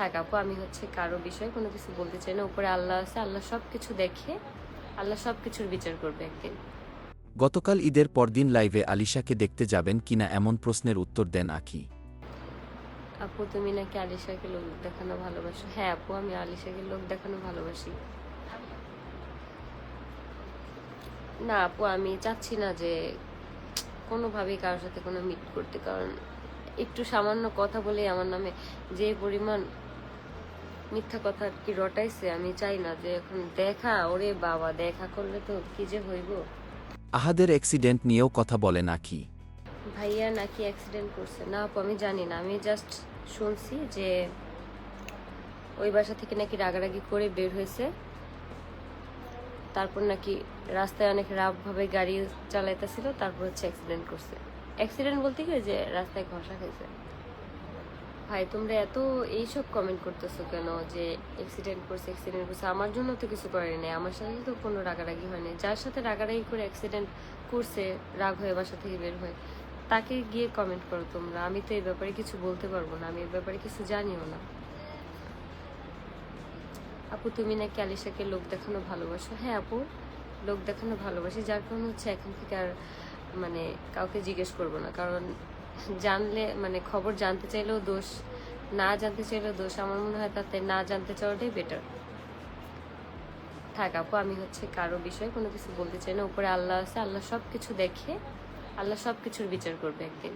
থাক আপু আমি হচ্ছে কারও বিষয়ে কোনো কিছু বলতে চাই না। উপরে আল্লাহ আছে আল্লাহ সব কিছু দেখে আল্লাহ সব কিছুর বিচার করবে একদিন। গতকাল ঈদের পরদিন লাইভে আলিশাকে দেখতে যাবেন কিনা এমন প্রশ্নের উত্তর দেন আকি আপু তুমি নাকি আলিশাকে লোক দেখানো ভালোবাসো? হ্যাঁ আপু আমি আলিশাকে লোক দেখানো ভালোবাসি। না আপু আমি চাচ্ছি না যে কোনোভাবেই কারোর সাথে কোনো মিট করতে কারণ একটু সামান্য কথা বলেই আমার নামে যে পরিমাণ মিথ্যা কথা আর কি রটাইছে? আমি চাই না যে এখন দেখা ওরে বাবা দেখা করলে তো কি যে হইব? আহাদের অ্যাক্সিডেন্ট নিয়েও কথা বলে নাকি? ভাইয়া নাকি অ্যাক্সিডেন্ট করছে? না আপু আমি জানি না। আমি জাস্ট শুনছি যে ওই বাসা থেকে নাকি রাগারাগি করে বের হয়েছে। তারপর নাকি রাস্তায় অনেক রাফভাবে গাড়ি চালাইতেছিল তারপর হচ্ছে অ্যাক্সিডেন্ট করছে। অ্যাক্সিডেন্ট বলতে কি যে রাস্তায় ঘষা খাইছে? ভাই, তোমরা এত এইসব কমেন্ট করতেছো কেন যে অ্যাক্সিডেন্ট করছে অ্যাক্সিডেন্ট করছে? আমার জন্য তো কিছু করেনি নাই। আমার সাথে তো কোনো রাগারাগি হয়নি যার সাথে রাগারাগি করে অ্যাক্সিডেন্ট করছে, রাগ হয়ে বাসা থেকে বের হয়ে, তাকে গিয়ে কমেন্ট করো তোমরা। আমি তো এই ব্যাপারে কিছু বলতে পারব না, আমি এই ব্যাপারে কিছু জানিও না। আপু, তুমি নাকি আলিশাকে লোক দেখানো ভালোবাসো? হ্যাঁ আপু, লোক দেখানো ভালোবাসি। যার কারণে হচ্ছে এখন থেকে আর মানে কাউকে জিজ্ঞেস করব না। কারণ জানলে মানে খবর জানতে চাইলেও দোষ, না জানতে চাইলেও দোষ। আমার মনে হয় তাতে না জানতে চাওয়াটাই বেটার থাক আপু, আমি হচ্ছে কারও বিষয়ে কোনো কিছু বলতে চাই না। উপরে আল্লাহ আছে, আল্লাহ সব কিছু দেখে, আল্লাহ সব কিছুর বিচার করবে একদিন।